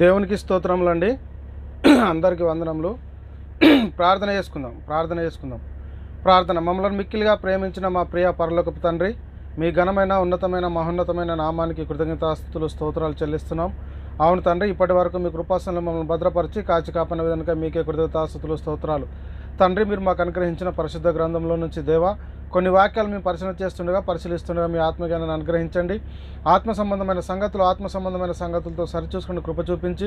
దేవునికి స్తోత్రములు అండి అందరికీ వందనములు. ప్రార్థన చేసుకుందాం ప్రార్థన చేసుకుందాం. ప్రార్థన మమ్మల్ని మిక్కిలిగా ప్రేమించిన మా ప్రియ పరలోకపు తండ్రి మీ ఘనమైన ఉన్నతమైన మహోన్నతమైన నామానికి కృతజ్ఞతాస్తులు స్తోత్రాలు చెల్లిస్తున్నాం. అవును తండ్రి ఇప్పటి వరకు మీ కృపాసనలు మమ్మల్ని భద్రపరిచి కాచి కాపన విధంగా మీకే కృతజ్ఞతాస్తుతులు స్తోత్రాలు. తండ్రి మీరు మాకు అనుగ్రహించిన పరిశుద్ధ గ్రంథంలో నుంచి దేవా కొన్ని వాక్యాలు మేము పరిశీలన చేస్తుండగా పరిశీలిస్తుండగా మీ ఆత్మజ్ఞానాన్ని అనుగ్రహించండి. ఆత్మ సంబంధమైన సంగతులు ఆత్మ సంబంధమైన సంగతులతో సరిచూసుకుని కృప చూపించి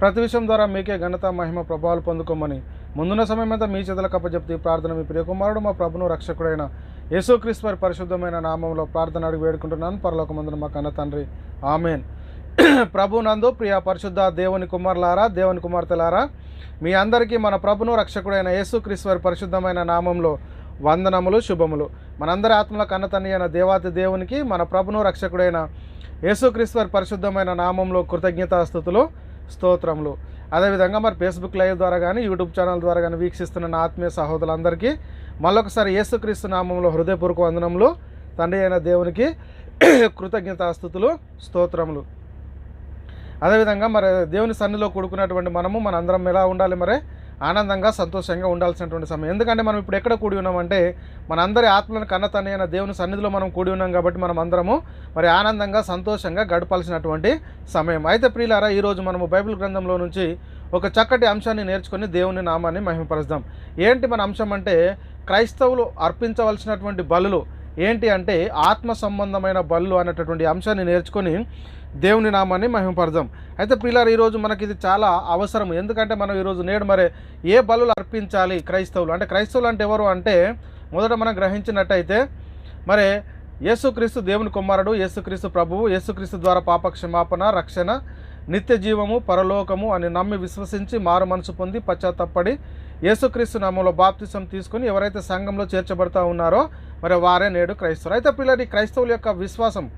ప్రతి విషయం ద్వారా మీకే ఘనత మహిమ ప్రభావాలు పొందుకోమని. ముందున్న సమయం అంతా మీ చేతులకు అప్పచెప్తి ఈ ప్రార్థన మీ ప్రియకుమారుడు మా ప్రభును రక్షకుడైన యేసుక్రీస్తు వారి పరిశుద్ధమైన నామంలో ప్రార్థన అడిగి వేడుకుంటున్నాను. పరలోకమందున మా కన్న తండ్రి. ఆమెన్. ప్రభు నందు ప్రియ పరిశుద్ధ దేవుని కుమారులారా దేవుని కుమార్తెలారా మీ అందరికీ మన ప్రభును రక్షకుడైన యేసుక్రీస్తు వారి పరిశుద్ధమైన నామంలో వందనములు శుభములు. మనందరి ఆత్మల కన్నతని అయిన దేవాతి దేవునికి మన ప్రభును రక్షకుడైన యేసుక్రీస్తు వారి పరిశుద్ధమైన నామంలో కృతజ్ఞతాస్థుతులు స్తోత్రములు. అదేవిధంగా మరి ఫేస్బుక్ లైవ్ ద్వారా కానీ యూట్యూబ్ ఛానల్ ద్వారా కానీ వీక్షిస్తున్న నా ఆత్మీయ సహోదరులందరికీ మళ్ళొకసారి యేసుక్రీస్తు నామంలో హృదయపూర్వక వందనములు. తండ్రి అయిన దేవునికి కృతజ్ఞతాస్థుతులు స్తోత్రములు. అదేవిధంగా మరి దేవుని సన్నిలో కూడుకున్నటువంటి మనము మన అందరం ఎలా ఉండాలి మరి? ఆనందంగా సంతోషంగా ఉండాల్సినటువంటి సమయం. ఎందుకంటే మనం ఇప్పుడు ఎక్కడ కూడి ఉన్నామంటే మన అందరి ఆత్మలను కన్నతని అయిన దేవుని సన్నిధిలో మనం కూడి ఉన్నాం కాబట్టి మనం అందరము మరి ఆనందంగా సంతోషంగా గడపాల్సినటువంటి సమయం. అయితే ప్రియులారా ఈరోజు మనము బైబిల్ గ్రంథంలో నుంచి ఒక చక్కటి అంశాన్ని నేర్చుకొని దేవుని నామాన్ని మహిమపరుస్తాం. ఏంటి మన అంశం అంటే క్రైస్తవులు అర్పించవలసినటువంటి బలులు ఏంటి అంటే ఆత్మ సంబంధమైన బళ్ళు అనేటటువంటి అంశాన్ని నేర్చుకొని దేవుని నామాన్ని మహిమపరదాం అయితే పిల్లలు ఈరోజు మనకి ఇది చాలా అవసరం. ఎందుకంటే మనం ఈరోజు నేడు మరి ఏ బలులు అర్పించాలి క్రైస్తవులు? అంటే క్రైస్తవులు అంటే ఎవరు అంటే మొదట మనం గ్రహించినట్టయితే మరి యేసుక్రీస్తు దేవుని కుమారుడు యేసుక్రీస్తు ప్రభువు యేసుక్రీస్తు ద్వారా పాప క్షమాపణ రక్షణ నిత్య జీవము పరలోకము అని నమ్మి విశ్వసించి మారు మనసు పొంది పశ్చాత్తపడి యేసుక్రీస్తు నామంలో బాప్తిసం తీసుకుని ఎవరైతే సంఘంలో చేర్చబడతా ఉన్నారో మరి వారే నేడు క్రైస్తవులు. అయితే పిల్లలు క్రైస్తవుల యొక్క విశ్వాసం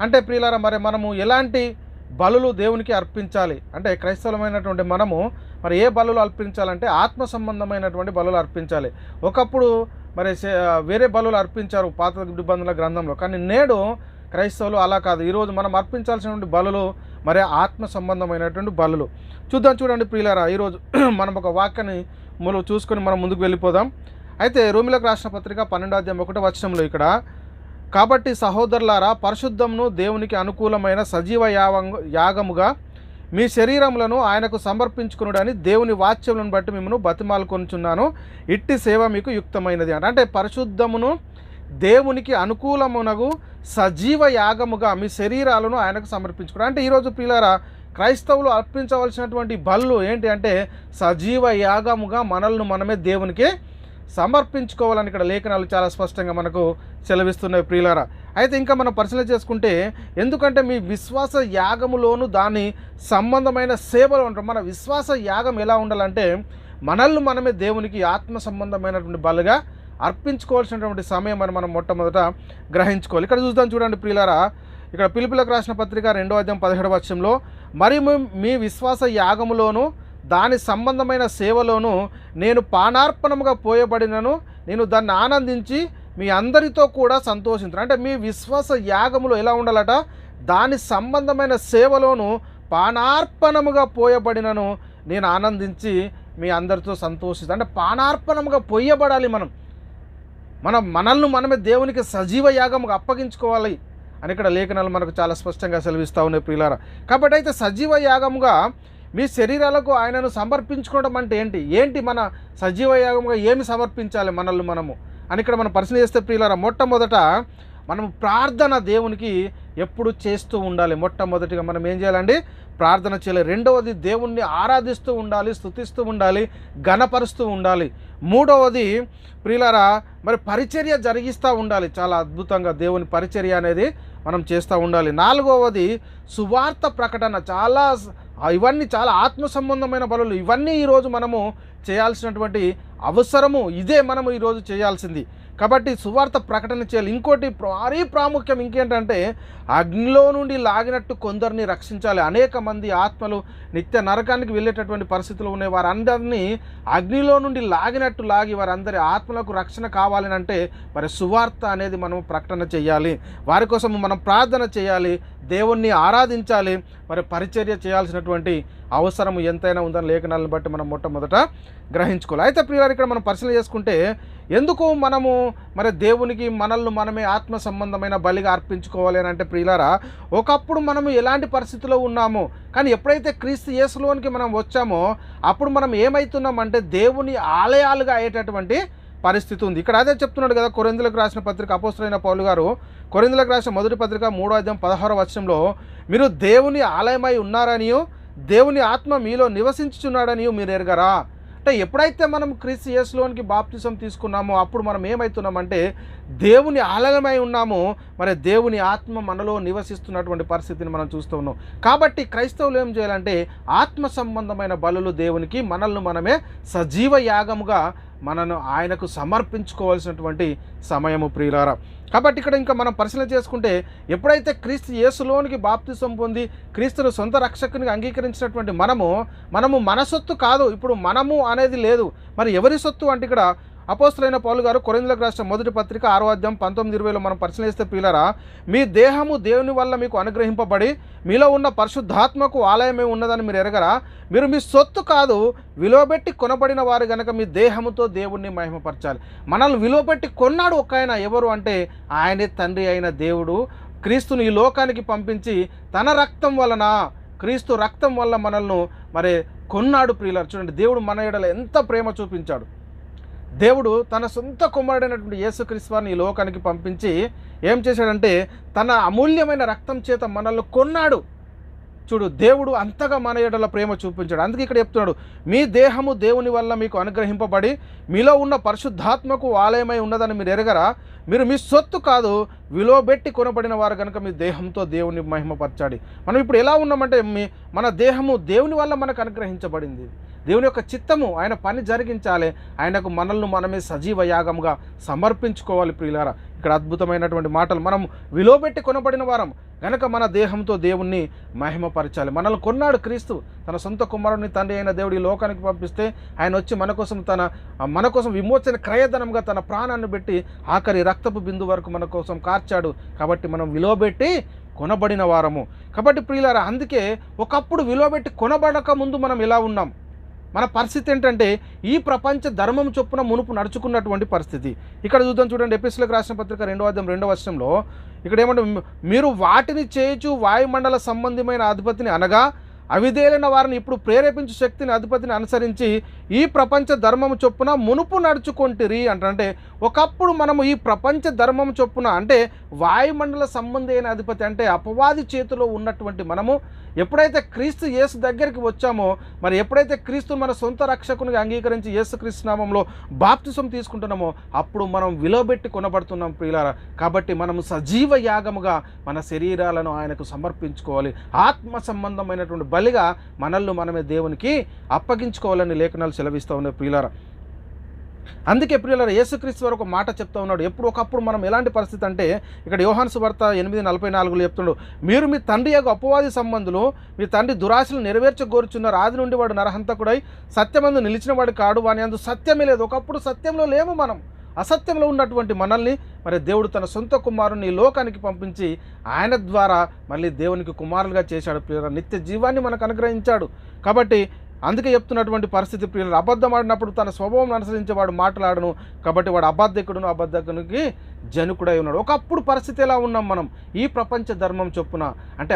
అంటే ప్రియులారా మరి మనము ఎలాంటి బలులు దేవునికి అర్పించాలి? అంటే క్రైస్తవమైనటువంటి మనము మరి ఏ బలులు అర్పించాలంటే ఆత్మ సంబంధమైనటువంటి బలులు అర్పించాలి. ఒకప్పుడు మరి సే- వేరే బలులు అర్పించారు పాత నిబంధనల గ్రంథంలో. కానీ నేడు క్రైస్తవులు అలా కాదు. ఈరోజు మనం అర్పించాల్సినటువంటి బలులు మరి ఆత్మ సంబంధమైనటువంటి బలులు. చూద్దాం చూడండి ప్రియులారా ఈరోజు మనం ఒక వాక్యాన్ని మనం చూసుకొని మనం ముందుకు వెళ్ళిపోదాం. అయితే రోమిలకు రాసిన పత్రిక పన్నెండో అధ్యాయం ఒకటో వచనంలో ఇక్కడ కాబట్టి సహోదరులారా పరిశుద్ధమును దేవునికి అనుకూలమైన సజీవ యాగముగా మీ శరీరములను ఆయనకు సమర్పించుకునుడని దేవుని వాచ్యములను బట్టి మిమ్మల్ని బతిమాలుకొనుచున్నాను. ఇట్టి సేవ మీకు యుక్తమైనది అంట అంటే పరిశుద్ధమును దేవునికి అనుకూలమునగు సజీవ యాగముగా మీ శరీరాలను ఆయనకు సమర్పించుకున్నాడు అంటే ఈరోజు పిల్లరా క్రైస్తవులు అర్పించవలసినటువంటి బళ్ళు ఏంటి అంటే సజీవ యాగముగా మనల్ని మనమే దేవునికి సమర్పించుకోవాలని ఇక్కడ లేఖనాలు చాలా స్పష్టంగా మనకు సెలవిస్తున్నాయి ప్రియులారా. అయితే ఇంకా మనం పరిశీలన చేసుకుంటే ఎందుకంటే మీ విశ్వాస యాగములోను దాని సంబంధమైన సేవలు ఉంటాం మన విశ్వాస యాగం ఎలా ఉండాలంటే మనల్ని మనమే దేవునికి ఆత్మ సంబంధమైనటువంటి బలుగా అర్పించుకోవాల్సినటువంటి సమయం అని మనం మొట్టమొదట గ్రహించుకోవాలి. ఇక్కడ చూద్దాం చూడండి ప్రియులారా. ఇక్కడ పిలుపులకు రాసిన పత్రిక రెండో అధ్యాయం పదిహేడు వర్షంలో మరి మీ- విశ్వాస యాగములోను దాని సంబంధమైన సేవలోను నేను పానార్పణముగా పోయబడినను నేను దాన్ని ఆనందించి మీ అందరితో కూడా సంతోషించను. అంటే మీ విశ్వాస యాగములు ఎలా ఉండాలట? దాని సంబంధమైన సేవలోను పానార్పణముగా పోయబడినను నేను ఆనందించి మీ అందరితో సంతోషిస్తాను అంటే పానార్పణముగా పోయబడాలి మనం. మనం మనల్ని మనమే దేవునికి సజీవ యాగముగా అప్పగించుకోవాలి. అని ఇక్కడ లేఖనాలు మనకు చాలా స్పష్టంగా సెలవిస్తూ ఉన్నాయి ప్రియులారా. కాబట్టి అయితే సజీవ యాగముగా మీ శరీరాలకు ఆయనను సమర్పించుకోవడం అంటే ఏంటి? ఏంటి మన సజీవ యాగముగా ఏమి సమర్పించాలి మనల్ని మనము? అని ఇక్కడ మనం పరిశీలన చేస్తే ప్రియులారా మొట్టమొదట మనం ప్రార్థన దేవునికి ఎప్పుడు చేస్తూ ఉండాలి. మొట్టమొదటిగా మనం ఏం చేయాలండి? ప్రార్థన చేయాలి. రెండవది దేవుణ్ణి ఆరాధిస్తూ ఉండాలి స్తుతిస్తూ ఉండాలి ఘనపరుస్తూ ఉండాలి. మూడవది ప్రిలరా మరి పరిచర్య జరిగిస్తూ ఉండాలి. చాలా అద్భుతంగా దేవుని పరిచర్య అనేది మనం చేస్తూ ఉండాలి. నాలుగవది సువార్త ప్రకటన. చాలా ఇవన్నీ చాలా ఆత్మ సంబంధమైన బలులు. ఇవన్నీ ఈరోజు మనము చేయాల్సినటువంటి అవసరము. ఇదే మనము ఈరోజు చేయాల్సింది. కాబట్టి సువార్త ప్రకటన చేయాలి. ఇంకోటి భారీ ప్రాముఖ్యం ఇంకేంటంటే అగ్నిలో నుండి లాగినట్టు కొందరిని రక్షించాలి. అనేక మంది ఆత్మలు నిత్య నరకానికి వెళ్ళేటటువంటి పరిస్థితులు ఉన్నాయి. వారందరినీ అగ్నిలో నుండి లాగినట్టు లాగి వారందరి ఆత్మలకు రక్షణ కావాలని అంటే మరి సువార్త అనేది మనం ప్రకటన చేయాలి. వారి కోసం మనం ప్రార్థన చేయాలి. దేవుణ్ణి ఆరాధించాలి. మరి పరిచర్య చేయాల్సినటువంటి అవసరం ఎంతైనా ఉందని లేఖనాలను బట్టి మనం మొట్టమొదట గ్రహించుకోవాలి. అయితే ప్రియులారు ఇక్కడ మనం పరిశీలన చేసుకుంటే ఎందుకు మనము మరి దేవునికి మనల్ని మనమే ఆత్మ సంబంధమైన బలిగా అర్పించుకోవాలి అని అంటే ప్రియులారా ఒకప్పుడు మనము ఎలాంటి పరిస్థితిలో ఉన్నాము కానీ ఎప్పుడైతే క్రీస్తు యేసులోనికి మనం వచ్చామో అప్పుడు మనం ఏమవుతున్నామంటే దేవుని ఆలయాలుగా అయ్యేటటువంటి పరిస్థితి ఉంది. ఇక్కడ అదే చెప్తున్నాడు కదా కొరిందులకు రాసిన పత్రిక అపోస్తులైన పౌలు గారు కొరిందులకు రాసిన మొదటి పత్రిక మూడో అధ్యాయం పదహారో వచనంలో మీరు దేవుని ఆలయమై ఉన్నారనియో దేవుని ఆత్మ మీలో నివసించుచున్నాడని మీరు ఎరగరా? అంటే ఎప్పుడైతే మనం క్రీస్తు యేసులోనికి బాప్తిసం తీసుకున్నామో అప్పుడు మనం ఏమవుతున్నామంటే దేవుని ఆలయమై ఉన్నామో. మరి దేవుని ఆత్మ మనలో నివసిస్తున్నటువంటి పరిస్థితిని మనం చూస్తూ ఉన్నాం. కాబట్టి క్రైస్తవులు ఏం చేయాలంటే ఆత్మ సంబంధమైన బలులు దేవునికి మనల్ని మనమే సజీవ యాగముగా మనను ఆయనకు సమర్పించుకోవాల్సినటువంటి సమయము ప్రియులారా. కాబట్టి ఇక్కడ ఇంకా మనం పరిశీలన చేసుకుంటే ఎప్పుడైతే క్రీస్తు యేసులోనికి బాప్తిసం పొంది క్రీస్తును సొంత రక్షకునిగా అంగీకరించినటువంటి మనము మనము మన సొత్తు కాదు ఇప్పుడు మనము అనేది లేదు. మరి ఎవరి సొత్తు అంటే ఇక్కడ అపోస్తులైన పౌలు గారు కొరిందులకు రాష్ట్ర మొదటి పత్రిక ఆరో అధ్యాయం పంతొమ్మిది ఇరవైలో మనం పరిశీలిస్తే పీలరా మీ దేహము దేవుని వల్ల మీకు అనుగ్రహింపబడి మీలో ఉన్న పరిశుద్ధాత్మకు ఆలయమే ఉన్నదని మీరు ఎరగరా? మీరు మీ సొత్తు కాదు విలువబెట్టి కొనబడిన వారు గనక మీ దేహముతో దేవుణ్ణి మహిమపరచాలి. మనల్ని విలువబెట్టి కొన్నాడు ఒక ఆయన ఎవరు అంటే ఆయనే తండ్రి అయిన దేవుడు. క్రీస్తుని ఈ లోకానికి పంపించి తన రక్తం వలన క్రీస్తు రక్తం వల్ల మనల్ని మరి కొన్నాడు ప్రియులారు. చూడండి దేవుడు మన ఎడల ఎంత ప్రేమ చూపించాడు. దేవుడు తన సొంత కుమారుడైనటువంటి యేసుక్రీస్తు వారిని ఈ లోకానికి పంపించి ఏం చేశాడంటే తన అమూల్యమైన రక్తం చేత మనల్ని కొన్నాడు. చూడు దేవుడు అంతగా మన ఎడల ప్రేమ చూపించాడు. అందుకే ఇక్కడ చెప్తున్నాడు మీ దేహము దేవుని వల్ల మీకు అనుగ్రహింపబడి మీలో ఉన్న పరిశుద్ధాత్మకు ఆలయమై ఉన్నదని మీరు ఎరగరా? మీరు మీ సొత్తు కాదు విలువబెట్టి కొనబడిన వారు కనుక మీ దేహంతో దేవుని మహిమపరచాడి మనం ఇప్పుడు ఎలా ఉన్నామంటే మీ మన దేహము దేవుని వల్ల మనకు అనుగ్రహించబడింది. దేవుని యొక్క చిత్తము ఆయన పని జరిగించాలి. ఆయనకు మనల్ని మనమే సజీవ యాగంగా సమర్పించుకోవాలి ప్రియులారా. ఇక్కడ అద్భుతమైనటువంటి మాటలు. మనం విలువబెట్టి కొనబడిన వారం. గనక మన దేహంతో దేవుణ్ణి మహిమపరచాలి. మనల్ని కొన్నాడు క్రీస్తు. తన సొంత కుమారుని తండ్రి అయిన దేవుడి లోకానికి పంపిస్తే ఆయన వచ్చి మన కోసం తన మన కోసం విమోచన క్రయధనంగా తన ప్రాణాన్ని పెట్టి ఆఖరి రక్తపు బిందు వరకు మన కోసం కార్చాడు. కాబట్టి మనం విలువబెట్టి కొనబడిన వారము. కాబట్టి ప్రియులారా అందుకే ఒకప్పుడు విలువబెట్టి కొనబడక ముందు మనం ఎలా ఉన్నాం? మన పరిస్థితి ఏంటంటే ఈ ప్రపంచ ధర్మం చొప్పున మునుపు నడుచుకున్నటువంటి పరిస్థితి. ఇక్కడ చూద్దాం చూడండి ఎపిస్లకు రాసిన పత్రిక రెండో అధ్యాయం రెండో వర్షంలో ఇక్కడ ఏమంటే మీరు వాటిని చేయచు వాయుమండల సంబంధమైన అధిపతిని అనగా అవిధేలైన వారిని ఇప్పుడు ప్రేరేపించు శక్తిని అధిపతిని అనుసరించి ఈ ప్రపంచ ధర్మం చొప్పున మునుపు నడుచుకొంటిరి అంటే ఒకప్పుడు మనము ఈ ప్రపంచ ధర్మం చొప్పున అంటే వాయుమండల సంబంధైన అధిపతి అంటే అపవాది చేతిలో ఉన్నటువంటి మనము. ఎప్పుడైతే క్రీస్తు యేసు దగ్గరికి వచ్చామో మరి ఎప్పుడైతే క్రీస్తు మన సొంత రక్షకునిగా అంగీకరించి యేసు క్రీస్తు నామంలో బాప్తిసం తీసుకుంటున్నామో అప్పుడు మనం విలువబెట్టి కొనబడుతున్నాం ప్రియులారా. కాబట్టి మనము సజీవ యాగముగా మన శరీరాలను ఆయనకు సమర్పించుకోవాలి. ఆత్మ సంబంధమైనటువంటి బలిగా మనల్ని మనమే దేవునికి అప్పగించుకోవాలని లేఖనాలు సెలవిస్తూ ఉన్నాయి ప్రియులారా. అందుకే ప్రియులారా యేసుక్రీస్తు వారు ఒక మాట చెప్తా ఉన్నాడు. ఎప్పుడు ఒకప్పుడు మనం ఎలాంటి పరిస్థితి అంటే ఇక్కడ యోహాను సువార్త ఎనిమిది నలభై నాలుగులో చెప్తున్నాడు మీరు మీ తండ్రి యొక్క అపవాది సంబంధులు మీ తండ్రి దురాశలు నెరవేర్చగోరుచున్నారు ఆది నుండి వాడు నరహంతకుడై సత్యమందు నిలిచిన వాడు కాడు. వాని అందు సత్యమే లేదు. ఒకప్పుడు సత్యంలో లేము మనం. అసత్యంలో ఉన్నటువంటి మనల్ని మరి దేవుడు తన సొంత కుమారుని లోకానికి పంపించి ఆయన ద్వారా మళ్ళీ దేవునికి కుమారులుగా చేశాడు. ప్రియుల నిత్య జీవాన్ని మనకు అనుగ్రహించాడు. కాబట్టి అందుకే చెప్తున్నటువంటి పరిస్థితి ప్రియులు అబద్ధం ఆడినప్పుడు తన స్వభావం అనుసరించేవాడు మాట్లాడను కాబట్టి వాడు అబద్ధకుడును అబద్ధకునికి జనుకుడై ఉన్నాడు. ఒకప్పుడు పరిస్థితి ఎలా ఉన్నాం మనం? ఈ ప్రపంచ ధర్మం చొప్పున. అంటే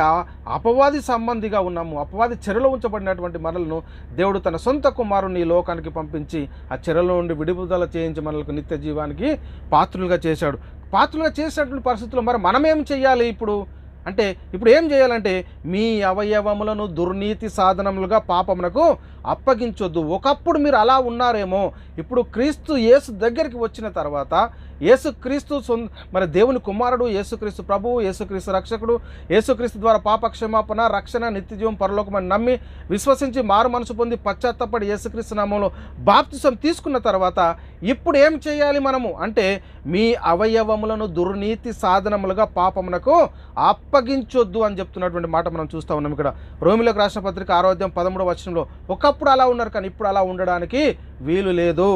అపవాది సంబంధిగా ఉన్నాము. అపవాది చెరలో ఉంచబడినటువంటి మనలను దేవుడు తన సొంత కుమారుని ఈ లోకానికి పంపించి ఆ చెరలో నుండి విడుదల చేయించి మనలకు నిత్య జీవానికి పాత్రులుగా చేశాడు. పాత్రులుగా చేసినటువంటి పరిస్థితుల్లో మరి మనం ఏం ఇప్పుడు? అంటే ఇప్పుడు ఏం చేయాలంటే మీ అవయవములను దుర్నీతి సాధనములుగా పాపమునకు అప్పగించొద్దు. ఒకప్పుడు మీరు అలా ఉన్నారేమో ఇప్పుడు క్రీస్తు యేసు దగ్గరికి వచ్చిన తర్వాత యేసుక్రీస్తు సొంత మరి దేవుని కుమారుడు యేసుక్రీస్తు ప్రభువు యేసుక్రీస్తు రక్షకుడు యేసుక్రీస్తు ద్వారా పాప క్షమాపణ రక్షణ నిత్యజీవం పరలోకమని నమ్మి విశ్వసించి మారు మనసు పొంది పశ్చాత్తపడి యేసుక్రీస్తు నామంలో బాప్తిసం తీసుకున్న తర్వాత ఇప్పుడు ఏం చేయాలి మనము? అంటే మీ అవయవములను దుర్నీతి సాధనములుగా పాపమునకు అప్పగించొద్దు అని చెప్తున్నటువంటి మాట మనం చూస్తూ ఉన్నాం ఇక్కడ. రోమిలోకి రాసిన పత్రిక ఆరోగ్యం పదమూడవ వచనంలో ఒకప్పుడు అలా ఉన్నారు కానీ ఇప్పుడు అలా ఉండడానికి వీలు లేదు.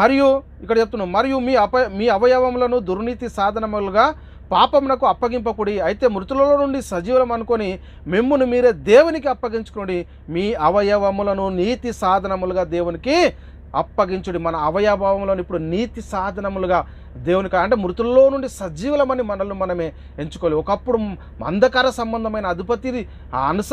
మరియు ఇక్కడ చెప్తున్నాం మరియు మీ అప మీ అవయవములను దుర్నీతి సాధనములుగా పాపమునకు అప్పగింపకుడి. అయితే మృతులలో నుండి సజీవులం అనుకొని మిమ్మును మీరే దేవునికి అప్పగించుకోండి మీ అవయవములను నీతి సాధనములుగా దేవునికి అప్పగించుడి. మన అవయవములను ఇప్పుడు నీతి సాధనములుగా దేవునికి అంటే మృతుల్లో నుండి సజీవులమని మనల్ని మనమే ఎంచుకోవాలి ఒకప్పుడు అంధకార సంబంధమైన అధిపతి ఆ అనుస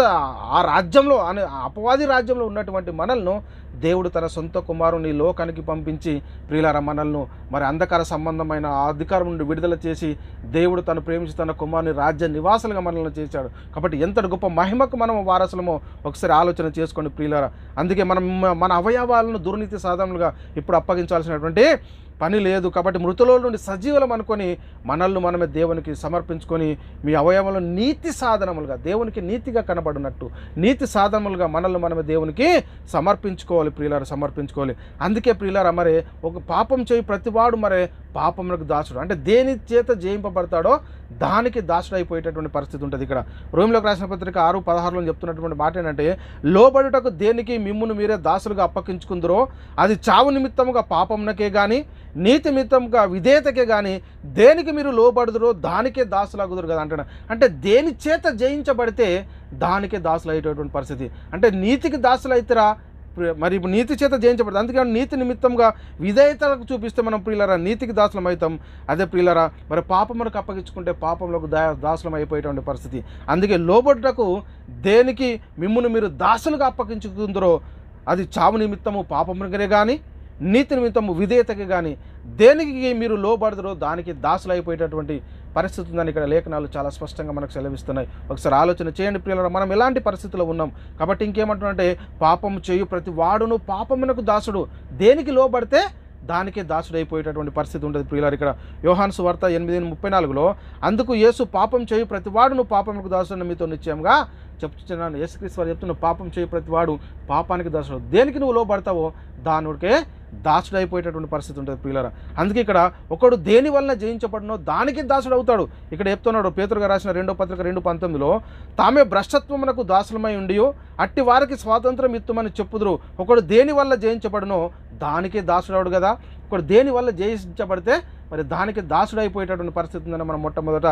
ఆ రాజ్యంలో అపవాది రాజ్యంలో ఉన్నటువంటి మనల్ని దేవుడు తన సొంత కుమారుని లోకానికి పంపించి ప్రియులార మనల్ని మరి అంధకార సంబంధమైన అధికారం నుండి విడుదల చేసి దేవుడు తను ప్రేమించి తన కుమారుని రాజ్య నివాసులుగా మనల్ని చేశాడు. కాబట్టి ఎంతటి గొప్ప మహిమకు మనం వారసులమో ఒకసారి ఆలోచన చేసుకోండి ప్రియులార. అందుకే మనం మన అవయవాలను దుర్నీతి సాధనలుగా ఇప్పుడు అప్పగించాల్సినటువంటి పని లేదు కాబట్టి మృతుల నుండి సజీవులం అనుకొని మనల్ని మనమే దేవునికి సమర్పించుకొని మీ అవయవంలో నీతి సాధనములుగా దేవునికి నీతిగా కనబడినట్టు నీతి సాధనములుగా మనల్ని మనమే దేవునికి సమర్పించుకోవాలి ప్రియులారు సమర్పించుకోవాలి. అందుకే ప్రియులారా మరి ఒక పాపం చేయి ప్రతివాడు మరి పాపములకు దాసుడు. అంటే దేని చేత జయింపబడతాడో దానికి దాసుడు అయిపోయేటటువంటి పరిస్థితి ఉంటుంది ఇక్కడ. రోమిలోకి రాసిన పత్రిక ఆరు పదహారులో చెప్తున్నటువంటి మాట ఏంటంటే లోబడుటకు దేనికి మిమ్మును మీరే దాసులుగా అప్పగించుకుందరో అది చావు నిమిత్తముగా పాపమునకే కానీ నీతి నిమిత్తముగా విధేయతకే కానీ దేనికి మీరు లోబడుదురో దానికే దాసులాగుదురు కదా అంటున్నా. అంటే దేని చేత జయించబడితే దానికే దాసులు అయ్యేటటువంటి పరిస్థితి. అంటే నీతికి దాసులు అయితేరా మరి ఇప్పుడు నీతి చేత జయించబడదు. అందుకని నీతి నిమిత్తంగా విధేయతలకు చూపిస్తే మనం ప్రియులరా నీతికి దాసులం అవుతాం అదే ప్రియులరా మరి పాపములకు అప్పగించుకుంటే పాపంలోకి దా దాసులం అయిపోయేటువంటి పరిస్థితి. అందుకే లోబడ్డకు దేనికి మిమ్మును మీరు దాసులుగా అప్పగించుకుందరో అది చావు నిమిత్తము పాపమునకనే కానీ నీతి నిమిత్తము విధేయతకి కానీ దేనికి మీరు లోబడదరో దానికి దాసులు అయిపోయేటటువంటి పరిస్థితి ఉందని ఇక్కడ లేఖనాలు చాలా స్పష్టంగా మనకు సెలవిస్తున్నాయి. ఒకసారి ఆలోచన చేయండి ప్రియుల మనం ఎలాంటి పరిస్థితిలో ఉన్నాం? కాబట్టి ఇంకేమంటున్నంటే పాపం చేయు ప్రతి వాడును పాపమునకు దాసుడు. దేనికి లోబడితే దానికే దాసుడు అయిపోయేటటువంటి పరిస్థితి ఉంటుంది ప్రియులారు ఇక్కడ యోహాను సువార్త ఎనిమిది ముప్పై నాలుగులో అందుకు యేసు పాపం చేయు ప్రతివాడు నువ్వు పాపమునకు దాసుడు మీతో నిశ్చయంగా చెప్తున్నాను యేసుక్రీస్తు వారు చెప్తున్న పాపం చేయు ప్రతివాడు పాపానికి దాసుడు దేనికి నువ్వు లోబడతావో దానికే దాసుడు అయిపోయేటటువంటి పరిస్థితి ఉంటుంది ప్రియులరా. అందుకే ఇక్కడ ఒకడు దేని వలన జయించబడినో దానికి దాసుడు అవుతాడు ఇక్కడ చెప్తున్నాడు పేతురుగా రాసిన రెండో పత్రిక రెండు పంతొమ్మిదిలో తామే భ్రష్టత్వమునకు దాసులమై ఉండియో అట్టి వారికి స్వాతంత్రం ఇత్తుమని చెప్పుదురు. ఒకడు దేని వల్ల జయించబడినో దానికే దాసుడవుడు కదా. ఇక్కడ దేని వల్ల జయించబడితే మరి దానికి దాసుడు అయిపోయేటటువంటి పరిస్థితి ఉందని మనం మొట్టమొదట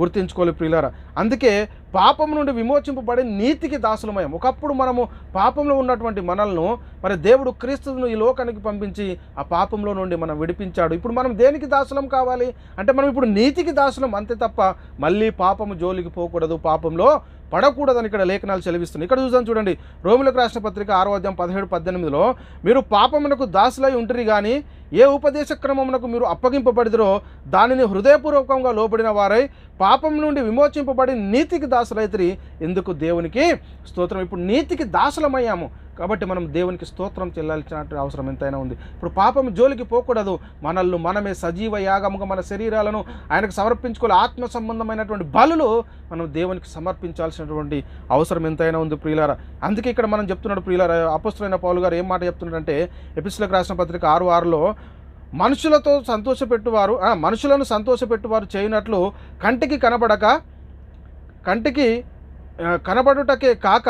గుర్తించుకోవాలి ప్రియులారా. అందుకే పాపం నుండి విమోచింపబడి నీతికి దాసులమయం. ఒకప్పుడు మనము పాపంలో ఉన్నటువంటి మనల్ని మరి దేవుడు క్రీస్తును ఈ లోకానికి పంపించి ఆ పాపంలో నుండి మనం విడిపించాడు. ఇప్పుడు మనం దేనికి దాసులం కావాలి? అంటే మనం ఇప్పుడు నీతికి దాసులం అంతే తప్ప మళ్ళీ పాపము జోలికి పోకూడదు. పాపంలో పడకూడదని ఇక్కడ లేఖనాలు చెలవిస్తున్నాయి. ఇక్కడ చూద్దాం చూడండి. రోమిలకు రాసిన పత్రిక ఆరో అధ్యాయం పదిహేడు పద్దెనిమిదిలో మీరు పాపమునకు దాసులై ఉంటరి కానీ ఏ ఉపదేశ క్రమమునకు మీరు అప్పగింపబడిదరో దానిని హృదయపూర్వకంగా లోబడిన వారై పాపం నుండి విమోచింపబడి నీతికి దాసులైతరి. ఎందుకు దేవునికి స్తోత్రం. ఇప్పుడు నీతికి దాసులమయ్యాము. కాబట్టి మనం దేవునికి స్తోత్రం చెల్లాల్సిన అవసరం ఎంతైనా ఉంది. ఇప్పుడు పాపం జోలికి పోకూడదు. మనల్ని మనమే సజీవ యాగముగా మన శరీరాలను ఆయనకు సమర్పించుకోవాలి. ఆత్మ సంబంధమైనటువంటి బలులు మనం దేవునికి సమర్పించాల్సినటువంటి అవసరం ఎంతైనా ఉంది ప్రియులారా. అందుకే ఇక్కడ మనం చెప్తున్నాడు ప్రియులారా అపస్తులైన పౌలు గారు ఏం మాట చెప్తున్నాడంటే ఎపిస్లకు రాసిన పత్రిక ఆరు ఆరులో మనుషులతో సంతోషపెట్టువారు మనుషులను సంతోషపెట్టువారు చేయనట్లు కంటికి కనబడక కంటికి కనబడుటకే కాక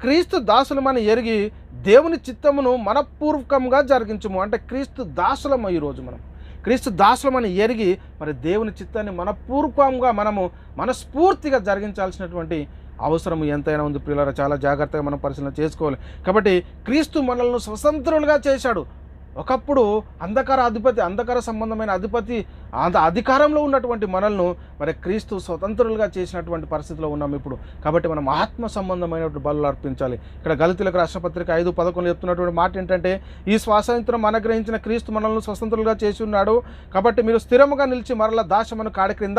క్రీస్తు దాసులమని ఎరిగి దేవుని చిత్తమును మనపూర్వకంగా జరిగించము. అంటే క్రీస్తు దాసులం ఈరోజు మనం. క్రీస్తు దాసులమని ఎరిగి మరి దేవుని చిత్తాన్ని మనపూర్వకంగా మనము మనస్ఫూర్తిగా జరిగించాల్సినటువంటి అవసరం ఎంతైనా ఉంది పిల్లలు చాలా జాగ్రత్తగా మనం పరిశీలన చేసుకోవాలి. కాబట్టి క్రీస్తు మనల్ని స్వతంత్రులుగా చేశాడు. ఒకప్పుడు అంధకార అధిపతి అంధకార సంబంధమైన అధిపతి అంత అధికారంలో ఉన్నటువంటి మనల్ని మరి క్రీస్తు స్వతంత్రులుగా చేసినటువంటి పరిస్థితిలో ఉన్నాం ఇప్పుడు. కాబట్టి మనం ఆత్మ సంబంధమైనటువంటి బలు అర్పించాలి. ఇక్కడ గలితులకు రాష్ట్రపత్రిక ఐదు పదకొండు చెప్తున్నటువంటి మాట ఏంటంటే ఈ స్వాతంత్రం అనుగ్రహించిన క్రీస్తు మనల్ని స్వతంత్రులుగా చేసి ఉన్నాడు. కాబట్టి మీరు స్థిరముగా నిలిచి మరల దాశమను కాడి క్రింద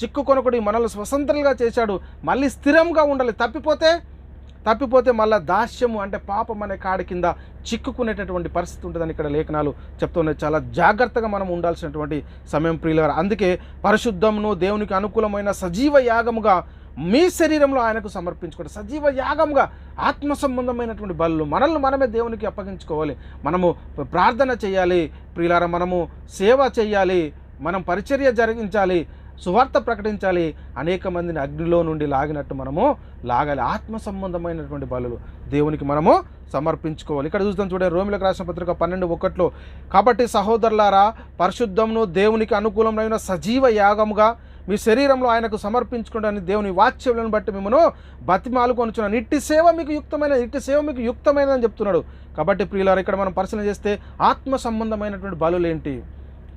చిక్కు కొనుకుడి మనల్ని స్వతంత్రులుగా చేశాడు. మళ్ళీ స్థిరంగా ఉండాలి. తప్పిపోతే తప్పిపోతే మళ్ళీ దాస్యము అంటే పాపం అనే కాడి కింద చిక్కుకునేటటువంటి పరిస్థితి ఉంటుందని ఇక్కడ లేఖనాలు చెప్తున్నాయి. చాలా జాగ్రత్తగా మనం ఉండాల్సినటువంటి సమయం ప్రియులవారు అందుకే పరిశుద్ధమును దేవునికి అనుకూలమైన సజీవ యాగముగా మీ శరీరంలో ఆయనకు సమర్పించుకోండి. సజీవ యాగంగా ఆత్మ సంబంధమైనటువంటి బలు మనల్ని మనమే దేవునికి అప్పగించుకోవాలి. మనము ప్రార్థన చేయాలి ప్రియులారా. మనము సేవ చేయాలి. మనం పరిచర్య జరిగించాలి. సువార్త ప్రకటించాలి. అనేక మందిని అగ్నిలో నుండి లాగినట్టు మనము లాగాలి. ఆత్మ సంబంధమైనటువంటి బలులు దేవునికి మనము సమర్పించుకోవాలి. ఇక్కడ చూద్దాం చూడండి. రోమిలకు రాసిన పత్రిక పన్నెండు ఒకట్లో కాబట్టి సహోదరులారా పరిశుద్ధమును దేవునికి అనుకూలమైన సజీవ యాగముగా మీ శరీరంలో ఆయనకు సమర్పించుకోవడానికి దేవుని వాచ్యములను బట్టి మిమ్మను బతిమాలు కొనుచున్నాను ఇట్టి సేవ మీకు యుక్తమైన ఇట్టి సేవ మీకు యుక్తమైనదని చెప్తున్నాడు. కాబట్టి ప్రియులారు ఇక్కడ మనం పరిశీలన చేస్తే ఆత్మ సంబంధమైనటువంటి బలులు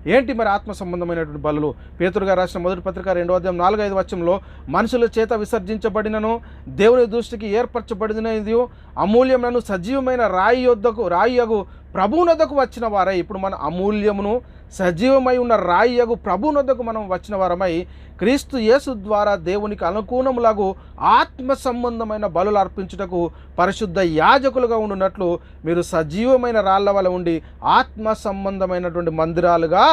ఏంటి మరి ఆత్మ సంబంధమైనటువంటి బలులు? పేతురు గారు రాసిన మొదటి పత్రిక రెండో అధ్యాయం నాలుగు ఐదు వచ్చంలో మనుషుల చేత విసర్జించబడినను దేవుని దృష్టికి ఏర్పరచబడినది అమూల్యములను సజీవమైన రాయి యొద్దకు రాయి యగు ప్రభువునొద్దకు వచ్చిన వారై ఇప్పుడు మన అమూల్యమును సజీవమై ఉన్న రాయి యగు ప్రభువునొద్దకు మనం వచ్చిన వారమై క్రీస్తు యేసు ద్వారా దేవునికి అనుకూలములగు ఆత్మ సంబంధమైన బలులు అర్పించుటకు పరిశుద్ధ యాజకులుగా ఉండున్నట్లు మీరు సజీవమైన రాళ్ళ వల్ల ఉండి ఆత్మ సంబంధమైనటువంటి మందిరాలుగా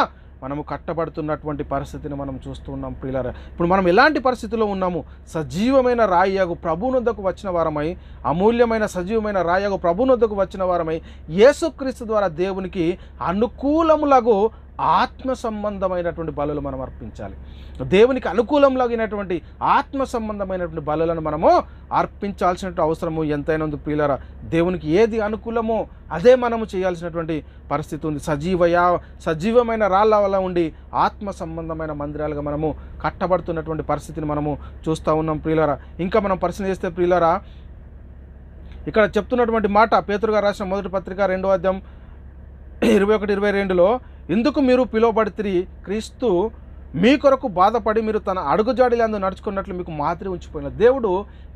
మనము కట్టబడుతున్నటువంటి పరిస్థితిని మనం చూస్తున్నాం ఉన్నాం ఇప్పుడు మనం ఎలాంటి పరిస్థితిలో ఉన్నాము? సజీవమైన రాయగు ప్రభునొద్దకు వచ్చిన వారమై అమూల్యమైన సజీవమైన రాయగు ప్రభునొద్దకు వచ్చిన వారమై యేసుక్రీస్తు ద్వారా దేవునికి అనుకూలములగు ఆత్మ సంబంధమైనటువంటి బలులు మనం అర్పించాలి. దేవునికి అనుకూలంలాగినటువంటి ఆత్మ సంబంధమైనటువంటి బలులను మనము అర్పించాల్సిన అవసరము ఎంతైనా ఉంది ప్రియులరా. దేవునికి ఏది అనుకూలమో అదే మనము చేయాల్సినటువంటి పరిస్థితి ఉంది. సజీవయా సజీవమైన రాళ్ళ వల్ల ఉండి ఆత్మ సంబంధమైన మందిరాలుగా మనము కట్టబడుతున్నటువంటి పరిస్థితిని మనము చూస్తూ ఉన్నాం ప్రియులరా. ఇంకా మనం పరిశీలన చేస్తే ప్రియులరా ఇక్కడ చెప్తున్నటువంటి మాట పేతురుగా రాసిన మొదటి పత్రిక రెండో అధ్యాయం ఇరవై ఒకటి ఇరవై రెండులో ఎందుకు మీరు పిలువబడితే క్రీస్తు మీ కొరకు బాధపడి మీరు తన అడుగుజాడిలందు నడుచుకున్నట్లు మీకు మాదిరి ఉంచిపోయిన దేవుడు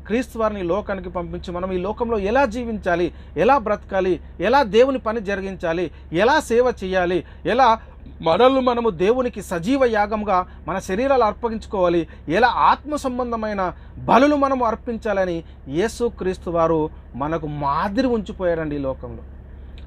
క్రీస్తు వారిని ఈ లోకానికి పంపించి మనం ఈ లోకంలో ఎలా జీవించాలి? ఎలా బ్రతకాలి? ఎలా దేవుని పని జరిగించాలి? ఎలా సేవ చేయాలి? ఎలా మనల్ని మనము దేవునికి సజీవ యాగంగా మన శరీరాలు అర్పించుకోవాలి ఎలా ఆత్మ సంబంధమైన బలులు మనము అర్పించాలని యేసు క్రీస్తు వారు మనకు మాదిరి ఉంచిపోయారండి ఈ లోకంలో.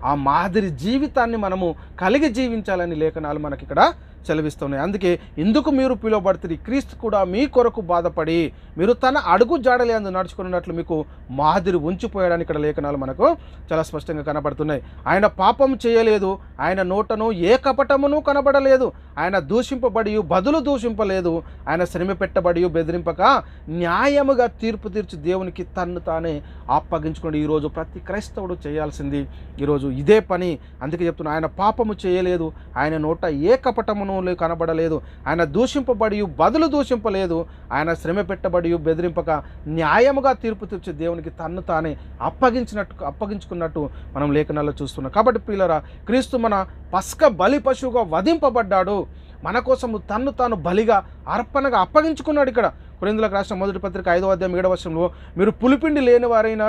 ఆ మాదిరి జీవితాన్ని మనము కలిగి జీవించాలని లేఖనాలు మనకి ఇక్కడ సెలవిస్తున్నాయి అందుకే ఎందుకు మీరు పిలువబడుతుంది క్రీస్తు కూడా మీ కొరకు బాధపడి మీరు తన అడుగు జాడలే అందు నడుచుకున్నట్లు మీకు మాదిరి ఉంచిపోయాడని ఇక్కడ లేఖనాలు మనకు చాలా స్పష్టంగా కనబడుతున్నాయి. ఆయన పాపం చేయలేదు ఆయన నోటను ఏ కపటమును కనబడలేదు ఆయన దూషింపబడి బదులు దూషింపలేదు ఆయన శ్రమ పెట్టబడి బెదిరింపక న్యాయముగా తీర్పు తీర్చి దేవునికి తన్ను తానే అప్పగించుకోండి ఈరోజు ప్రతి క్రైస్తవుడు చేయాల్సింది ఈరోజు ఇదే పని. అందుకే చెప్తున్నా ఆయన పాపము చేయలేదు ఆయన నోట ఏ కపటమును కనబడలేదు. ఆయన దూషింపబడి బదులు దూషింపలేదు. ఆయన శ్రమ పెట్టబడి బెదిరింపక న్యాయముగా తీర్పు తెచ్చి దేవునికి తన్ను తానే అప్పగించినట్టు అప్పగించుకున్నట్టు మనం లేఖనాల్లో చూస్తున్నాం. కాబట్టి పిల్లరా క్రీస్తు మన పస్క బలి పశువుగా వధింపబడ్డాడు. మన కోసము తన్ను తాను బలిగా అర్పణగా అప్పగించుకున్నాడు ఇక్కడ. కొరిందులకు రాష్ట్ర మొదటి పత్రిక ఐదో అధ్యాయం ఏడవ వర్షంలో మీరు పులిపిండి లేని వారైనా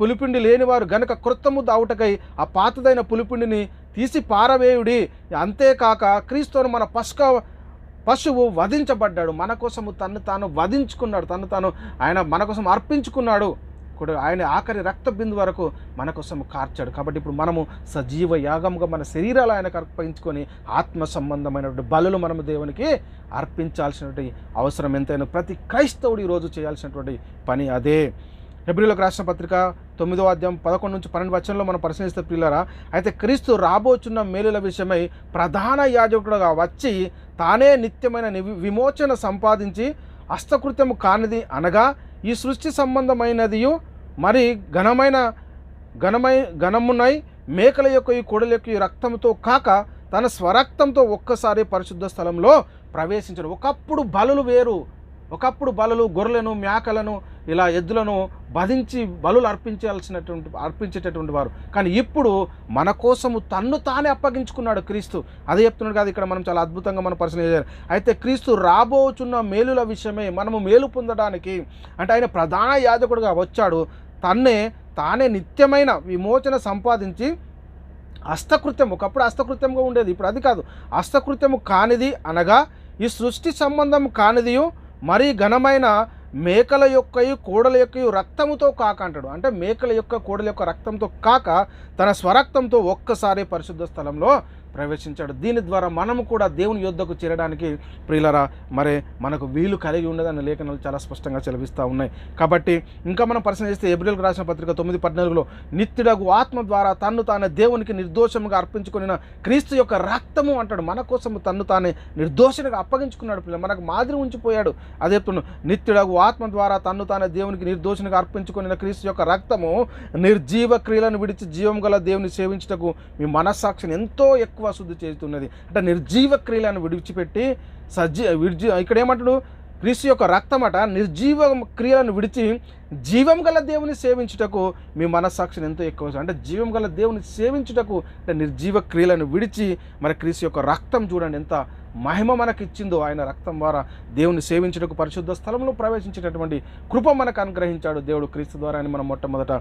పులిపిండి లేనివారు గనక క్రొత్తము దావుటకై ఆ పాతదైన పులిపిండిని తీసి పారవేయుడి. అంతేకాక క్రీస్తును మన పస్క పశువు వధించబడ్డాడు. మన కోసము తను తాను వధించుకున్నాడు. తను తాను ఆయన మన కోసం అర్పించుకున్నాడు. కూడా ఆయన ఆఖరి రక్త బిందు వరకు మన కోసం కార్చాడు. కాబట్టి ఇప్పుడు మనము సజీవ యాగంగా మన శరీరాలు ఆయనకు అర్పించుకొని ఆత్మ సంబంధమైనటువంటి బలులు మనము దేవునికి అర్పించాల్సినటువంటి అవసరం ఎంతైనా ప్రతి క్రైస్తవుడు ఈరోజు చేయాల్సినటువంటి పని అదే. హెబ్రిలకు రాసిన పత్రిక తొమ్మిదో అధ్యాయం పదకొండు నుంచి పన్నెండు వచనంలో మనం పరిశీలిస్తే పిల్లరా అయితే క్రీస్తు రాబోచున్న మేలుల విషయమై ప్రధాన యాజకుడుగా వచ్చి తానే నిత్యమైన నివి- విమోచన సంపాదించి హస్తకృత్యము కానిది అనగా ఈ సృష్టి సంబంధమైనదియు మరి ఘనమైన ఘనమై ఘనమునై మేకల యొక్క ఈ కొడల యొక్క ఈ రక్తంతో కాక తన స్వరక్తంతో ఒక్కసారి పరిశుద్ధ స్థలంలో ప్రవేశించడు. ఒకప్పుడు బలులు వేరు ఒకప్పుడు బలులు గొర్రెలను మేకలను ఇలా ఎద్దులను బధించి బలులు అర్పించాల్సినటువంటి అర్పించేటటువంటి వారు. కానీ ఇప్పుడు మన కోసము తన్ను తానే అప్పగించుకున్నాడు క్రీస్తు. అదే చెప్తున్నాడు కాదు ఇక్కడ మనం చాలా అద్భుతంగా మనం పరిశీలన చేయాలి. అయితే క్రీస్తు రాబోచున్న మేలుల విషయమే మనము మేలు పొందడానికి అంటే ఆయన ప్రధాన యాజకుడుగా వచ్చాడు. తన్నే తానే నిత్యమైన విమోచన సంపాదించి హస్తకృత్యం ఒకప్పుడు హస్తకృత్యంగా ఉండేది ఇప్పుడు అది కాదు. హస్తకృత్యము కానిది అనగా ఈ సృష్టి సంబంధం కానిదియు మరీ ఘనమైన మేకల యొక్కయు కోడల యొక్కయు రక్తముతో కాక అంటాడు. అంటే మేకల యొక్క కోడల యొక్క రక్తంతో కాక తన స్వరక్తంతో ఒక్కసారి పరిశుద్ధ స్థలంలో ప్రవేశించాడు. దీని ద్వారా మనము కూడా దేవుని యుద్ధకు చేరడానికి ప్రియులరా మరి మనకు వీలు కలిగి ఉండదని లేఖనాలు చాలా స్పష్టంగా చెలవిస్తూ ఉన్నాయి. కాబట్టి ఇంకా మనం పరిశీలన చేస్తే ఏప్రిల్కి రాసిన పత్రిక తొమ్మిది పద్నాలుగులో నిత్యుడగు ఆత్మ ద్వారా తన్ను తానే దేవునికి నిర్దోషముగా అర్పించుకున్న క్రీస్తు యొక్క రక్తము అంటాడు. మన కోసం తన్ను తానే నిర్దోషంగా అప్పగించుకున్నాడు పిల్లలు. మనకు మాదిరి ఉంచిపోయాడు. అదే చెప్తున్నాడు నిత్యుడగు ఆత్మ ద్వారా తన్ను తానే దేవునికి నిర్దోషంగా అర్పించుకున్న క్రీస్తు యొక్క రక్తము నిర్జీవ క్రియలను విడిచి జీవం గల దేవుని సేవించుటకు మీ మనస్సాక్షిని ఎంతో ఎక్కువ శుద్ధి చేస్తున్నది. అంటే నిర్జీవ క్రియలను విడిచిపెట్టి సజీ విడిచి ఇక్కడ ఏమంటాడు? క్రీస్తు యొక్క రక్తమట నిర్జీవ క్రియలను విడిచి జీవం గల దేవుని సేవించుటకు మీ మనస్సాక్షిని ఎంతో ఎక్కువ అంటే జీవం గల దేవుని సేవించుటకు అంటే నిర్జీవ క్రియలను విడిచి మరి క్రీస్తు యొక్క రక్తం చూడండి ఎంత మహిమ మనకి ఇచ్చిందో ఆయన రక్తం ద్వారా దేవుని సేవించుటకు పరిశుద్ధ స్థలంలో ప్రవేశించేటటువంటి కృప మనకు అనుగ్రహించాడు దేవుడు క్రీస్తు ద్వారా అని మనం మొట్టమొదట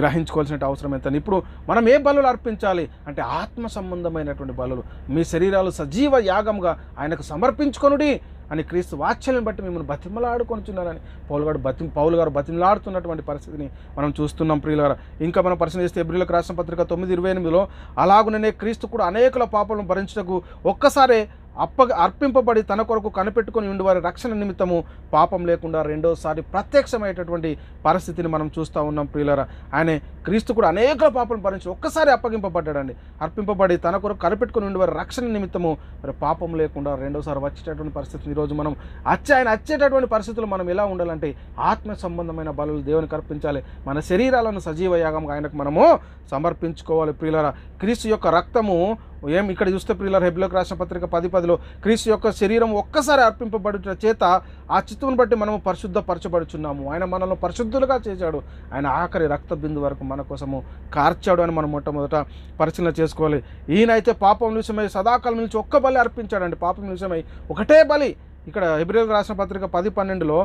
గ్రహించుకోవాల్సిన అవసరం ఎంత ఇప్పుడు మనం ఏ బలులు అర్పించాలి? అంటే ఆత్మ సంబంధమైనటువంటి బలులు. మీ శరీరాలు సజీవ యాగంగా ఆయనకు సమర్పించుకొనుడి. అని క్రీస్తు వాత్సల్యం బట్టి మిమ్మల్ని బతిమలాడుకొనిచున్నారని పౌలు గారు బతి పౌలు గారు బతిమలాడుతున్నటువంటి పరిస్థితిని మనం చూస్తున్నాం ప్రియుల గారు ఇంకా మనం పరిశీలన చేస్తే ఎబ్రిలకు రాసిన పత్రిక తొమ్మిది ఇరవై ఎనిమిదిలో అలాగుననే క్రీస్తు కూడా అనేకుల పాపలను భరించుటకు ఒక్కసారే అప్ప అర్పింపబడి తన కొరకు కనిపెట్టుకొని ఉండి వారి రక్షణ నిమిత్తము పాపం లేకుండా రెండోసారి ప్రత్యక్షమయ్యేటటువంటి పరిస్థితిని మనం చూస్తూ ఉన్నాం ప్రియులరా. ఆయన క్రీస్తు కూడా అనేక పాపం భరించి ఒక్కసారి అప్పగింపబడ్డాడండి. అర్పింపబడి తన కొరకు కనిపెట్టుకొని ఉండి వారి రక్షణ నిమిత్తము మరి పాపం లేకుండా రెండోసారి వచ్చేటటువంటి పరిస్థితిని ఈరోజు మనం వచ్చే ఆయన వచ్చేటటువంటి పరిస్థితులు మనం ఎలా ఉండాలంటే ఆత్మ సంబంధమైన బలులు దేవునికి అర్పించాలి. మన శరీరాలను సజీవ యాగంగా ఆయనకు మనము సమర్పించుకోవాలి ప్రియులరా. క్రీస్తు యొక్క రక్తము ఏం ఇక్కడ చూస్తే ప్రియులర్ హెబ్లోకి రాసిన పత్రిక పది పదిలో క్రీస్తు యొక్క శరీరం ఒక్కసారి అర్పింపబడుట చేత ఆ చిత్తును బట్టి మనము పరిశుద్ధపరచబడుచున్నాము. ఆయన మనల్ని పరిశుద్ధులుగా చేశాడు. ఆయన ఆఖరి రక్త బిందు వరకు మన కోసము కార్చాడు అని మనం మొట్టమొదట పరిశీలన చేసుకోవాలి. ఈయనైతే పాపం నిమిషమై సదాకాలం నుంచి ఒక్క బలి అర్పించాడండి. పాపం నిమిషమై ఒకటే బలి ఇక్కడ హెబ్రిల్ రాసిన పత్రిక పది పన్నెండులో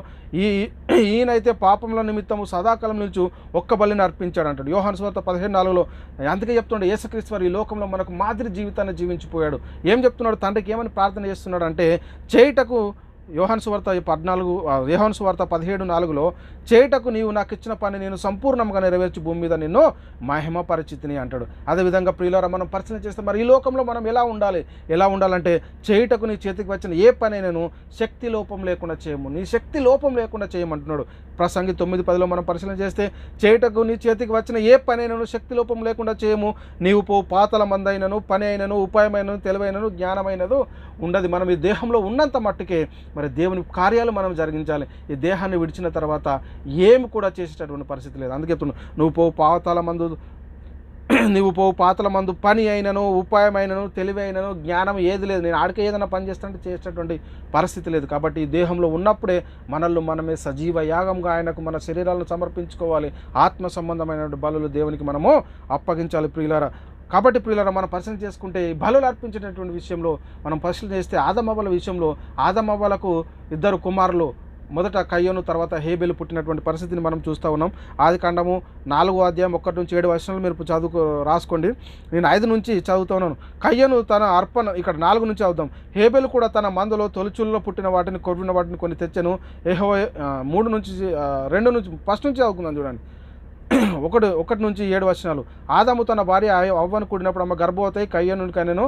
ఈ ఈయనైతే పాపంలో నిమిత్తము సదాకాలం నుంచి ఒక్క బలిని అర్పించాడు అంటాడు యోహాను స్వార్త పదిహేను నాలుగులో అందుకే చెప్తున్నాడు యేసుక్రీస్తు ఈ లోకంలో మనకు మాదిరి జీవితాన్ని జీవించిపోయాడు. ఏం చెప్తున్నాడు? తండ్రికి ఏమని ప్రార్థన చేస్తున్నాడు అంటే చేయుటకు యోహాను సువార్త ఈ పద్నాలుగు ఆ, సువార్త పదిహేడు నాలుగులో చేయుటకు నీవు నాకు ఇచ్చిన పని నేను సంపూర్ణంగా నెరవేర్చి భూమి మీద నిన్ను మహిమ పరిచితిని అంటాడు. అదేవిధంగా ప్రియులారా మనం పరిచయం చేస్తే మరి ఈ లోకంలో మనం ఎలా ఉండాలి? ఎలా ఉండాలంటే చేయుటకు నీ చేతికి వచ్చిన ఏ పని నేను శక్తి లోపం లేకుండా చేయము. నీ శక్తి లోపం లేకుండా చేయమంటున్నాడు. ప్రసంగి తొమ్మిది పదిలో మనం పరిశీలన చేస్తే చేయుటకు నీ చేతికి వచ్చిన ఏ పని అయినను శక్తి లోపం లేకుండా చేయము. నీవు పో పాతల మందైనను పని అయినను ఉపాయమైనను తెలివైనను జ్ఞానమైనదు ఉండదు. మనం ఈ దేహంలో ఉన్నంత మట్టుకే మరి దేవుని కార్యాలు మనం జరిగించాలి. ఈ దేహాన్ని విడిచిన తర్వాత ఏమి కూడా చేసేటటువంటి పరిస్థితి లేదు. అందుకే నువ్వు పో పాతాల మందు నువ్వు పోవు పాతల మందు పని అయినను ఉపాయమైనను తెలివైనను జ్ఞానం ఏది లేదు. నేను ఆడికే ఏదైనా పని చేస్తానంటే చేసేటటువంటి పరిస్థితి లేదు. కాబట్టి ఈ దేహంలో ఉన్నప్పుడే మనల్ని మనమే సజీవ యాగంగా ఆయనకు మన శరీరాలను సమర్పించుకోవాలి. ఆత్మ సంబంధమైనటువంటి బలులు దేవునికి మనము అప్పగించాలి. ప్రియులారా కాబట్టి ప్రియులారా మనం పరిశీలన చేసుకుంటే బలు బలులు అర్పించేటటువంటి విషయంలో మనం పరిశీలన చేస్తే ఆదమవ్వల విషయంలో ఆదమవ్వలకు ఇద్దరు కుమారులు మొదట కయ్యోను తర్వాత హేబెలు పుట్టినటువంటి పరిస్థితిని మనం చూస్తూ ఉన్నాం. ఆది కాండము నాలుగో అధ్యాయం ఒకటి నుంచి ఏడు వర్షాలు మీరు చదువుకో రాసుకోండి. నేను ఐదు నుంచి చదువుతున్నాను కయ్యను తన అర్పణ ఇక్కడ నాలుగు నుంచి చదువుతాం హేబెలు కూడా తన మందులో తొలుచుల్లో పుట్టిన వాటిని కొట్టిన వాటిని కొన్ని తెచ్చను. ఏహో మూడు నుంచి రెండు నుంచి ఫస్ట్ నుంచి చదువుకుందాం చూడండి. ఒకటి ఒకటి నుంచి ఏడు వచనాలు. ఆదాము తన భార్య అవ్వను కూడినప్పుడు అమ్మ గర్భవతి కయ్యను కనెను.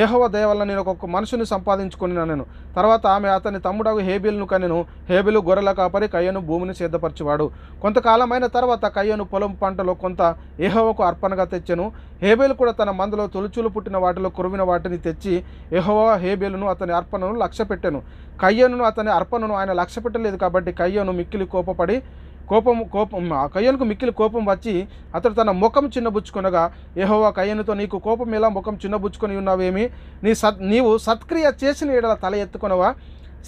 ఏహవ దయ వల్ల నేను ఒక మనుషుని సంపాదించుకొని నేను. తర్వాత ఆమె అతని తమ్ముడు హేబిల్ను కనెను. హేబిలు గొర్రెల కాపరి కయ్యను భూమిని సిద్ధపరచువాడు. కొంతకాలమైన తర్వాత కయ్యను పొలం పంటలో కొంత ఏహోవకు అర్పణగా తెచ్చెను. హేబేలు కూడా తన మందులో తొలుచులు పుట్టిన వాటిలో కురివిన వాటిని తెచ్చి యెహోవా హేబేలును అతని అర్పణను లక్ష్యపెట్టెను. కయ్యను అతని అర్పణను ఆయన లక్ష్య పెట్టలేదు కాబట్టి కయ్యను మిక్కిలి కోపపడి కోపం కోపం ఆ కయ్యనుకు మిక్కిలి కోపం వచ్చి అతడు తన ముఖం చిన్నబుచ్చుకొనగా ఏహోవా కయ్యనుతో నీకు కోపం ఎలా ముఖం చిన్నబుచ్చుకొని ఉన్నావేమి? నీ సత్ నీవు సత్క్రియ చేసిన ఎడల తల ఎత్తుకొనవా?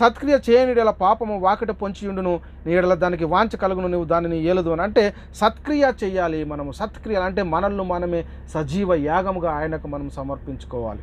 సత్క్రియ చేయని ఎడల పాపము వాకిట పొంచియుండును నీ ఎడల దానికి వాంచ కలుగును నువ్వు దానిని ఏలదు అని. అంటే సత్క్రియ చేయాలి మనము. సత్క్రియ అంటే మనల్ని మనమే సజీవ యాగముగా ఆయనకు మనం సమర్పించుకోవాలి.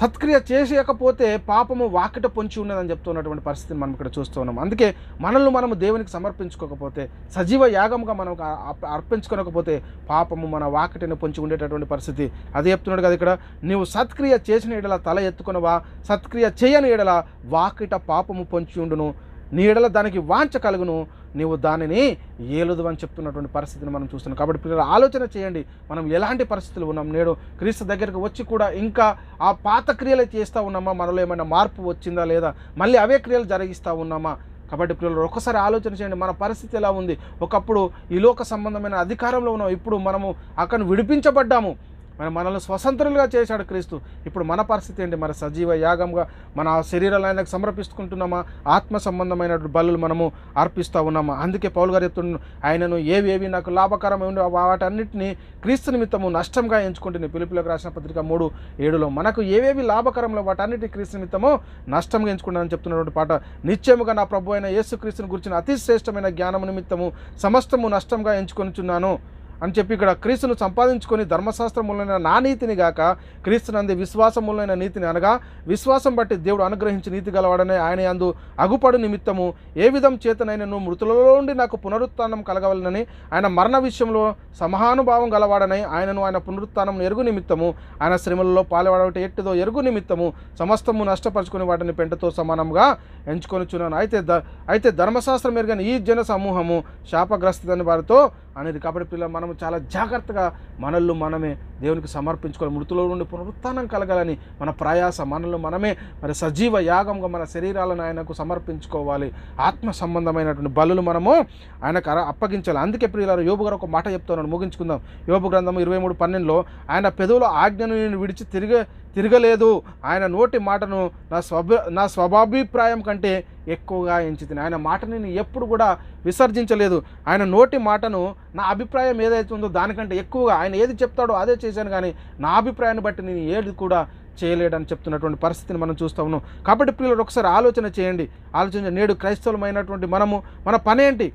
సత్క్రియ చేసేయకపోతే పాపము వాకిట పొంచి ఉన్నదని చెప్తున్నటువంటి పరిస్థితిని మనం ఇక్కడ చూస్తున్నాం అందుకే మనల్ని మనము దేవునికి సమర్పించుకోకపోతే సజీవ యాగంగా మనం అర్ప- అర్పించుకోకపోతే పాపము మన వాకిటిని పొంచి ఉండేటటువంటి పరిస్థితి. అదే చెప్తున్నాడు కదా ఇక్కడ నీవు సత్క్రియ చేసిన ఎడల తల ఎత్తుకునవా? సత్క్రియ చేయని ఎడల వాకిట పాపము పొంచి ఉండును. నీ ఎడల దానికి వాంచ కలుగును. నీవు దానిని ఏలుదు అని చెప్తున్నటువంటి పరిస్థితిని మనం చూస్తున్నాం. కాబట్టి పిల్లలు ఆలోచన చేయండి. మనం ఎలాంటి పరిస్థితులు ఉన్నాం? నేడు క్రీస్తు దగ్గరికి వచ్చి కూడా ఇంకా ఆ పాత క్రియలు చేస్తూ ఉన్నామా? మనలో ఏమైనా మార్పు వచ్చిందా లేదా? మళ్ళీ అవే క్రియలు జరిగిస్తూ ఉన్నామా? కాబట్టి పిల్లలు ఒక్కసారి ఆలోచన చేయండి. మన పరిస్థితి ఎలా ఉంది? ఒకప్పుడు ఈ లోక సంబంధమైన అధికారంలో ఉన్నాం. ఇప్పుడు మనము అక్కడ విడిపించబడ్డాము. మరి మనల్ని స్వతంత్రులుగా చేశాడు క్రీస్తు. ఇప్పుడు మన పరిస్థితి ఏంటి? మరి సజీవ యాగంగా మన శరీరాలు ఆయనకు సమర్పిస్తుకుంటున్నామా? ఆత్మ సంబంధమైన బలులు మనము అర్పిస్తూ ఉన్నామా? అందుకే పౌలు గారు చెప్తున్నాను ఆయనను ఏవి ఏవి నాకు లాభకరమై ఉండే వాటన్నిటిని క్రీస్తు నిమిత్తము నష్టంగా ఎంచుకుంటుంది పిలుపులకు రాసిన పత్రిక మూడు ఏడులో మనకు ఏవేవి లాభకరంలో వాటన్నిటి క్రీస్తు నిమిత్తము నష్టంగా ఎంచుకున్నానని చెప్తున్నటువంటి పాట. నిత్యముగా నా ప్రభు అయిన యేసు క్రీస్తుని గురించిన అతి శ్రేష్టమైన జ్ఞానము నిమిత్తము సమస్తము నష్టంగా ఎంచుకొనిచున్నాను. అని చెప్పి ఇక్కడ క్రీస్తును సంపాదించుకొని ధర్మశాస్త్రములైన నా నీతిని గాక క్రీస్తునంది విశ్వాసములైన నీతిని అనగా విశ్వాసం బట్టి దేవుడు అనుగ్రహించి నీతి గలవాడనే ఆయన అందు అగుపడు నిమిత్తము. ఏ విధం చేతనైనను మృతులలో నుండి నాకు పునరుత్నం కలగవలనని ఆయన మరణ విషయంలో సమానుభావం గలవాడనై ఆయనను ఆయన పునరుత్నం ఎరుగు నిమిత్తము. ఆయన శ్రమలలో పాల్గొడవట ఎట్టిదో ఎరుగు నిమిత్తము. సమస్తము నష్టపరుచుకుని వాటిని పెంటతో సమానంగా ఎంచుకొనిచున్నాను. అయితే ద అయితే ధర్మశాస్త్రం ఎరుగని ఈ జన సమూహము శాపగ్రస్తుదని వారితో అనేది. కాబట్టి పిల్లలు మనం చాలా జాగ్రత్తగా మనల్ని మనమే దేవునికి సమర్పించుకోవాలి. మృతుల నుండి పునరుత్థానం కలగాలని మన ప్రయాస మనల్ని మనమే మరి సజీవ యాగంగా మన శరీరాలను ఆయనకు సమర్పించుకోవాలి. ఆత్మ సంబంధమైనటువంటి బలులు మనము ఆయనకు అప్పగించాలి. అందుకే ప్రియులారు యోబు గారు ఒక మాట చెప్తున్నాడు. ముగించుకుందాం. యోబు గ్రంథం ఇరవై మూడు పన్నెండులో ఆయన పెదవుల ఆజ్ఞను నేను విడిచి తిరిగే తిరగలేదు. ఆయన నోటి మాటను నా స్వభ నా స్వభాభిప్రాయం కంటే ఎక్కువగా ఎంచుతుంది ఆయన మాటని నేను ఎప్పుడు కూడా విసర్జించలేదు. ఆయన నోటి మాటను నా అభిప్రాయం ఏదైతే ఉందో దానికంటే ఎక్కువగా ఆయన ఏది చెప్తాడో అదే చేశాను కానీ నా అభిప్రాయాన్ని బట్టి నేను ఏది కూడా చేయలేడని చెప్తున్నటువంటి పరిస్థితిని మనం చూస్తా ఉన్నాం. కాబట్టి పిల్లలు ఒకసారి ఆలోచన చేయండి. ఆలోచన నేడు క్రైస్తవులమైనటువంటి మనము మన పని ఏంటి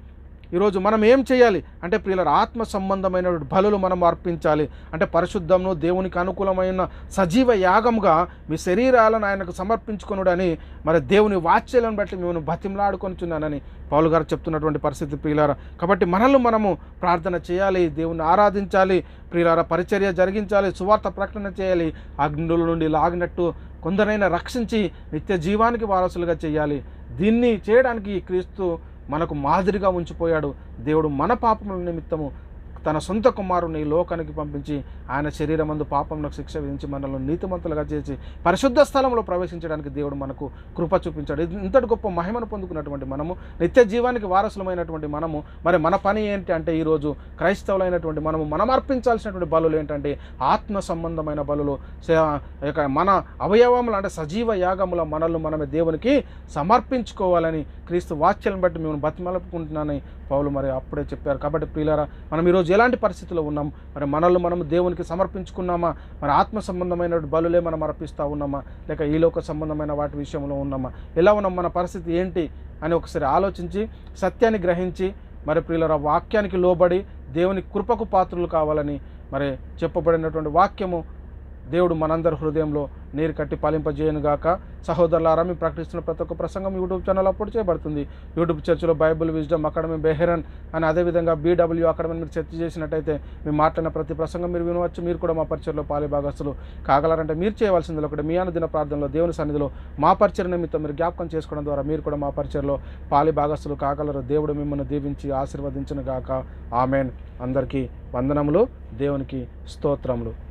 ఈరోజు మనం ఏం చేయాలి? అంటే ప్రియుల ఆత్మ సంబంధమైన బలులు మనం అర్పించాలి. అంటే పరిశుద్ధమును దేవునికి అనుకూలమైన సజీవ యాగంగా మీ శరీరాలను ఆయనకు సమర్పించుకొనుడని మరి దేవుని వాత్సల్యం బట్టి మేము బతిమలాడుకొనిచున్నానని పౌలు గారు చెప్తున్నటువంటి పరిస్థితి ప్రియులార. కాబట్టి మనల్ని మనము ప్రార్థన చేయాలి దేవుని ఆరాధించాలి ప్రియులార పరిచర్య జరిగించాలి సువార్త ప్రకటన చేయాలి అగ్నుల నుండి లాగినట్టు కొందరైనా రక్షించి నిత్య జీవానికి వారసులుగా చేయాలి. దీన్ని చేయడానికి క్రీస్తు మనకు మాదిరిగా ఉంచిపోయాడు. దేవుడు మన పాపముల నిమిత్తము తన సొంత కుమారుని ఈ లోకానికి పంపించి ఆయన శరీరమందు పాపంలో శిక్ష విధించి మనల్ని నీతిమంతులుగా చేసి పరిశుద్ధ స్థలంలో ప్రవేశించడానికి దేవుడు మనకు కృప చూపించాడు. ఇంతటి గొప్ప మహిమను పొందుకున్నటువంటి మనము నిత్య జీవానికి వారసులమైనటువంటి మనము మరి మన పని ఏంటి అంటే ఈరోజు క్రైస్తవులైనటువంటి మనము మనం అర్పించాల్సినటువంటి బలులు ఏంటంటే ఆత్మ సంబంధమైన బలులు. మన అవయవములు అంటే సజీవ యాగముల మనల్ని మనమే దేవునికి సమర్పించుకోవాలని క్రీస్తు వాక్యాలను బట్టి మేము బతిమలుపుకుంటున్నానని పౌలు మరి అప్పుడే చెప్పారు. కాబట్టి ప్రియులారా మనం ఈరోజు ఎలాంటి పరిస్థితిలో ఉన్నాం? మరి మనల్ని మనం దేవునికి సమర్పించుకున్నామా? మరి ఆత్మ సంబంధమైన బలులే మనం అర్పిస్తూ ఉన్నామా? లేక ఈ లోక సంబంధమైన వాటి విషయంలో ఉన్నామా? ఎలా ఉన్నాం? మన పరిస్థితి ఏంటి? అని ఒకసారి ఆలోచించి సత్యాన్ని గ్రహించి మరి ప్రియులరా వాక్యానికి లోబడి దేవుని కృపకు పాత్రులు కావాలని మరి చెప్పబడినటువంటి వాక్యము దేవుడు మనందరి హృదయంలో నీరు కట్టి పాలింపజేయను గాక. సహోదరులారా మేము ప్రకటిస్తున్న ప్రతి ఒక్క ప్రసంగం యూట్యూబ్ ఛానల్ అప్లోడ్ చేయబడుతుంది. యూట్యూబ్ చర్చిలో బైబిల్ విజ్డమ్ అకాడమీ బెహెరన్ అని అదేవిధంగా బీడబ్ల్యూ అకాడమీ మీరు చర్చ చేసినట్టయితే మేము మాట్లాడిన ప్రతి ప్రసంగం మీరు వినవచ్చు. మీరు కూడా మా పరిచయలో పాలి భాగస్తులు కాగలరంటే మీరు చేయవలసింది ఒకటి మీ అనుదిన ప్రార్థనలో దేవుని సన్నిధిలో మా పరిచయ నిమిత్తం మీరు జ్ఞాపకం చేసుకోవడం ద్వారా మీరు కూడా మా పరిచయలో పాలి భాగస్తులు కాగలరు. దేవుడు మిమ్మల్ని దీవించి ఆశీర్వదించిన గాక. ఆమెన్. అందరికీ వందనములు. దేవునికి స్తోత్రములు.